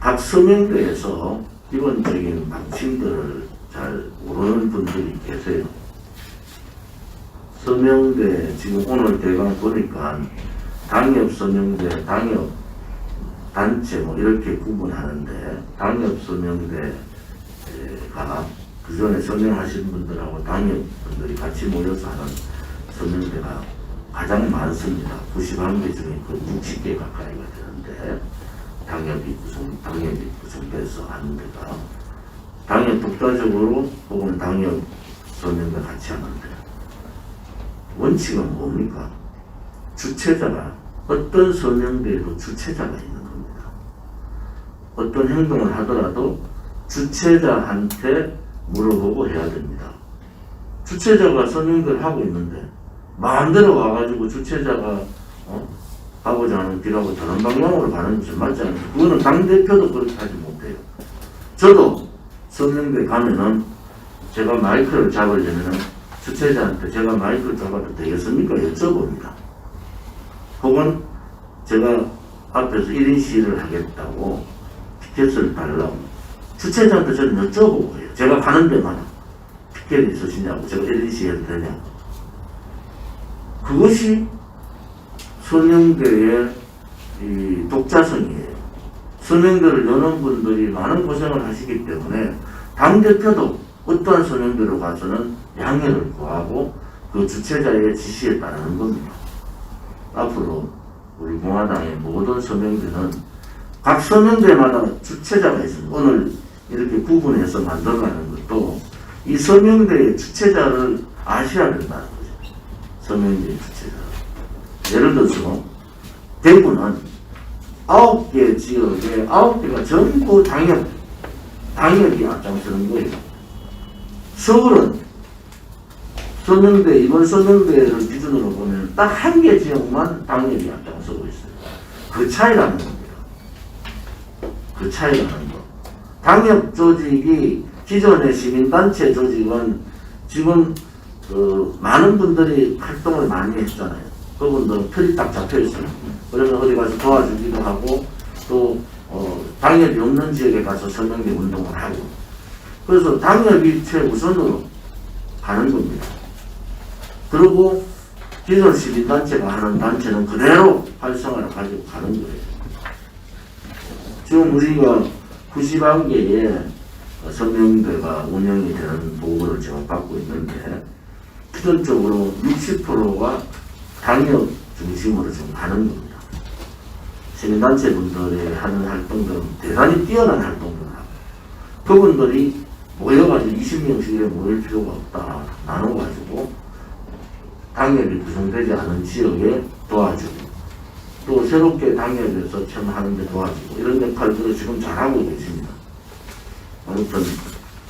각 서명대에서 기본적인 방침들을 잘 모르는 분들이 계세요. 서명대 지금 오늘 대강 보니까 당협 서명대, 당협 단체 뭐 이렇게 구분하는데 당협 서명대가 그 전에 서명하신 분들하고 당협 분들이 같이 모여서 하는 서명대가 가장 많습니다. 91개 중에 그 60개 가까이가 되는데 당협이 구성, 당협이 구성돼서 하는 데가 당협 독자적으로 혹은 당협 서명대 같이 하는데 원칙은 뭡니까? 주체자가 어떤 서명대에도 주체자가 있는 겁니다. 어떤 행동을 하더라도 주체자한테 물어보고 해야 됩니다. 주체자가 서명대를 하고 있는데 마음대로 와가지고 주체자가 어? 가고자 하는 길하고 다른 방향으로 가는 것은 맞지 않아요. 그거는 당대표도 그렇게 하지 못해요. 저도 서명대 가면은 제가 마이크를 잡으려면은 주최자한테 제가 마이크를 잡아도 되겠습니까? 여쭤봅니다. 혹은 제가 앞에서 1인 시위를 하겠다고 피켓을 달라고 주최자한테 저는 여쭤보고 해요. 제가 가는 데마다 피켓이 있으시냐고 제가 1인 시위 해도 되냐고 그것이 서명대의 이 독자성이에요. 서명대를 여는 분들이 많은 고생을 하시기 때문에 당대표도 어떠한 서명대로 가서는 양해를 구하고 그 주최자의 지시에 따르는 겁니다. 앞으로 우리 공화당의 모든 서명대는 각 서명대마다 주최자가 있습니다. 오늘 이렇게 구분해서 만들어가는 것도 이 서명대의 주최자를 아셔야 된다는 거죠. 서명대의 주최자. 예를 들어서 대구는 아홉 개 지역에 아홉 개가 전부 당협, 당협이 앞장서는 거예요. 서울은 서명대, 이번 서명대를 기준으로 보면 딱 한 개 지역만 당협이 앞장서고 있어요. 그 차이라는 겁니다. 그 차이라는 거. 당협 조직이 기존의 시민단체 조직은 지금 그 많은 분들이 활동을 많이 했잖아요. 그분들은 틀이 딱 잡혀 있어요. 그래서 어디 가서 도와주기도 하고 또 어, 당협이 없는 지역에 가서 서명대 운동을 하고 그래서 당협이 최우선으로 가는 겁니다. 그리고 기존 시민단체가 하는 단체는 그대로 활성화를 가지고 가는 거예요. 지금 우리가 91개의 서명대가 운영이 되는 보고를 지금 받고 있는데 기존적으로 60%가 당협 중심으로 지금 가는 겁니다. 시민단체 분들이 하는 활동들은 대단히 뛰어난 활동들을 하고 그분들이 모여가지고 20명씩에 모일 필요가 없다. 나눠가지고 당협이 구성되지 않은 지역에 도와주고 또 새롭게 당협에서 체험하는데 도와주고 이런 역할들을 지금 잘하고 계십니다. 아무튼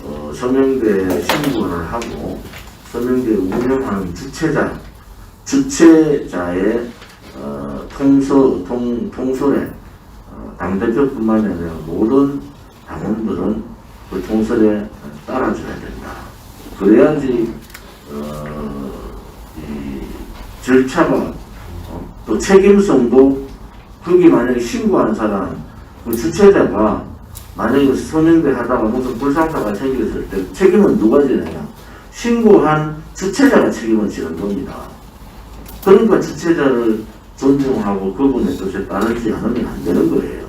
어, 서명대 신고를 하고 서명대 운영하는 주체자 주체자의 어, 통서 통 통솔에 어, 당 대표뿐만 아니라 모든 당원들은 그 통솔에 따라줘야 된다. 그래야지 어, 이 절차가 어, 또 책임성도 거기 만약에 신고한 사람 그 주체자가 만약에 서명대 하다가 무슨 불상사가 생겼을 때 책임은 누가 지느냐? 신고한 주체자가 책임을 지는 겁니다. 그러니까 주체자를 존중하고 그분의 뜻에 따르지 않으면 안 되는 거예요.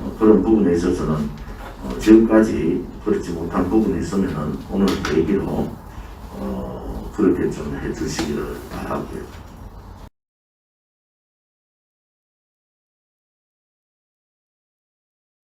어, 그런 부분에 있어서는 어, 지금까지 그렇지 못한 부분이 있으면은 오늘 계기로 어, 그렇게 좀 해주시기를 바라고요.